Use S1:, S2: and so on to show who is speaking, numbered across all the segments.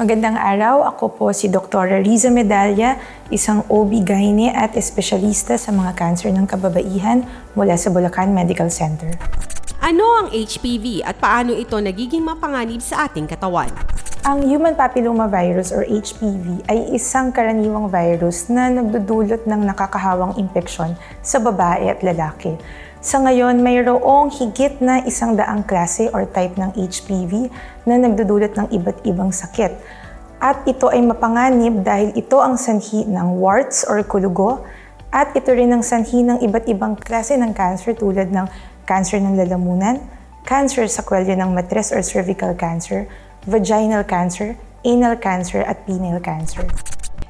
S1: Magandang araw, ako po si Dr. Riza Medalla, isang OB-GYN at espesyalista sa mga cancer ng kababaihan mula sa Bulacan Medical Center.
S2: Ano ang HPV at paano ito nagiging mapanganib sa ating katawan?
S1: Ang human papilloma virus or HPV ay isang karaniwang virus na nagdudulot ng nakakahawang impeksyon sa babae at lalaki. Sa ngayon, mayroong higit na isang daang klase or type ng HPV na nagdudulot ng iba't ibang sakit. At ito ay mapanganib dahil ito ang sanhi ng warts or kulugo at ito rin ang sanhi ng iba't ibang klase ng cancer tulad ng cancer ng lalamunan, cancer sa kwelyo ng matres or cervical cancer, vaginal cancer, anal cancer at penile cancer.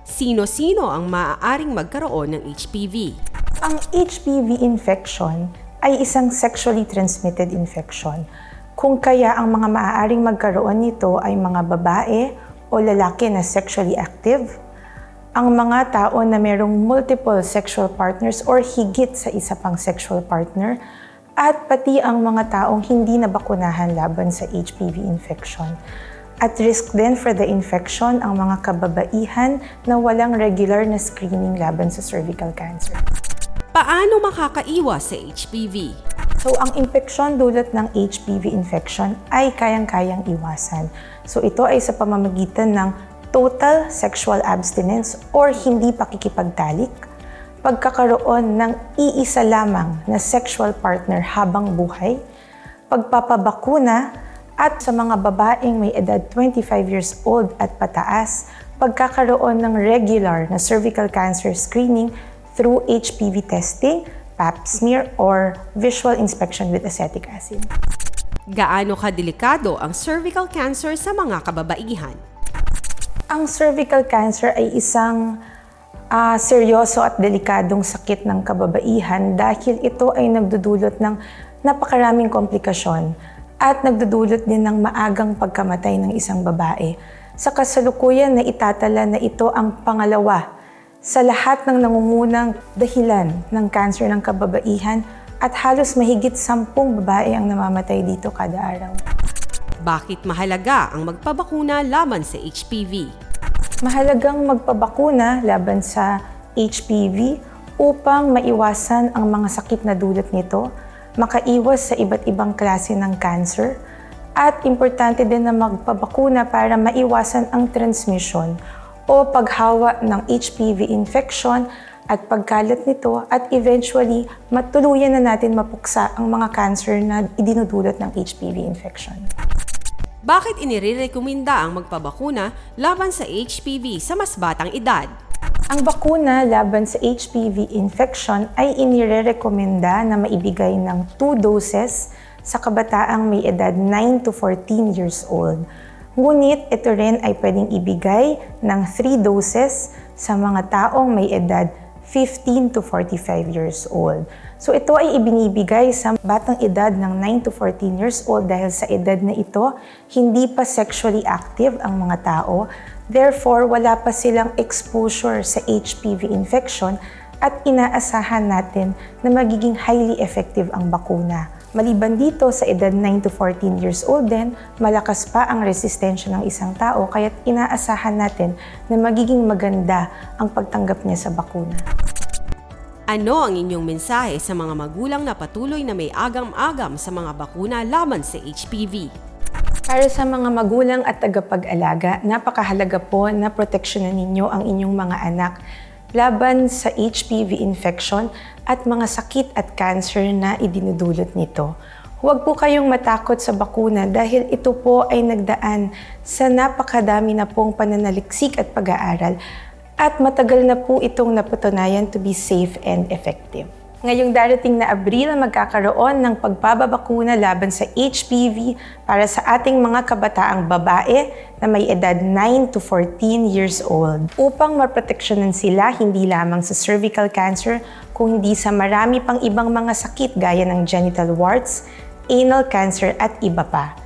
S2: Sino-sino ang maaaring magkaroon ng HPV?
S1: Ang HPV infection ay isang sexually transmitted infection. Kung kaya ang mga maaaring magkaroon nito ay mga babae o lalaki na sexually active, ang mga tao na mayroong multiple sexual partners or higit sa isa pang sexual partner, at pati ang mga taong hindi nabakunahan laban sa HPV infection. At risk din for the infection ang mga kababaihan na walang regular na screening laban sa cervical cancer.
S2: Paano makakaiwas sa HPV?
S1: So, ang impeksyon dulot ng HPV infection ay kayang-kayang iwasan. So, ito ay sa pamamagitan ng total sexual abstinence or hindi pakikipagtalik, pagkakaroon ng iisa lamang na sexual partner habang buhay, pagpapabakuna, at sa mga babaeng may edad 25 years old at pataas, pagkakaroon ng regular na cervical cancer screening through HPV testing, pap smear, or visual inspection with acetic acid.
S2: Gaano kadelikado ang cervical cancer sa mga kababaihan?
S1: Ang cervical cancer ay isang ah, seryoso at delikadong sakit ng kababaihan dahil ito ay nagdudulot ng napakaraming komplikasyon at nagdudulot din ng maagang pagkamatay ng isang babae. Sa kasalukuyan na itatala na ito ang pangalawa sa lahat ng nangungunang dahilan ng cancer ng kababaihan at halos mahigit sampung babae ang namamatay dito kada araw.
S2: Bakit mahalaga ang magpabakuna laban sa HPV?
S1: Mahalagang magpabakuna laban sa HPV upang maiwasan ang mga sakit na dulot nito, makaiwas sa iba't ibang klase ng cancer, at importante din na magpabakuna para maiwasan ang transmission o paghawa ng HPV infection at pagkalat nito at eventually matuluyan na natin mapuksa ang mga cancer na idinudulot ng HPV infection.
S2: Bakit inirekomenda ang magpabakuna laban sa HPV sa mas batang edad?
S1: Ang bakuna laban sa HPV infection ay inirekomenda na maibigay ng 2 doses sa kabataang may edad 9 to 14 years old. Ngunit ito rin ay pwedeng ibigay ng 3 doses sa mga taong may edad 15 to 45 years old. So ito ay ibinibigay sa batang edad ng 9 to 14 years old dahil sa edad na ito, hindi pa sexually active ang mga tao. Therefore, wala pa silang exposure sa HPV infection at inaasahan natin na magiging highly effective ang bakuna. Maliban dito, sa edad 9 to 14 years old din, malakas pa ang resistensya ng isang tao kaya't inaasahan natin na magiging maganda ang pagtanggap niya sa bakuna.
S2: Ano ang inyong mensahe sa mga magulang na patuloy na may agam-agam sa mga bakuna laban sa HPV?
S1: Para sa mga magulang at tagapag-alaga, napakahalaga po na proteksyonan ninyo ang inyong mga anak laban sa HPV infection at mga sakit at cancer na idinudulot nito. Huwag po kayong matakot sa bakuna dahil ito po ay nagdaan sa napakadami na pong pananaliksik at pag-aaral at matagal na po itong napatunayan to be safe and effective. Ngayong darating na Abril, magkakaroon ng pagbababakuna laban sa HPV para sa ating mga kabataang babae na may edad 9 to 14 years old upang maproteksyonan sila hindi lamang sa cervical cancer kundi sa marami pang ibang mga sakit gaya ng genital warts, anal cancer at iba pa.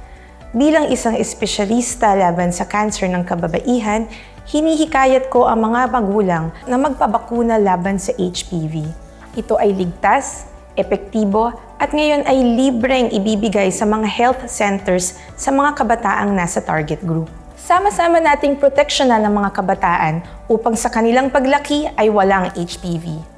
S1: Bilang isang espesyalista laban sa cancer ng kababaihan, hinihikayat ko ang mga magulang na magpabakuna laban sa HPV. Ito ay ligtas, epektibo at ngayon ay libreng ibibigay sa mga health centers sa mga kabataang nasa target group. Sama-sama nating proteksyonan ng mga kabataan upang sa kanilang paglaki ay walang HPV.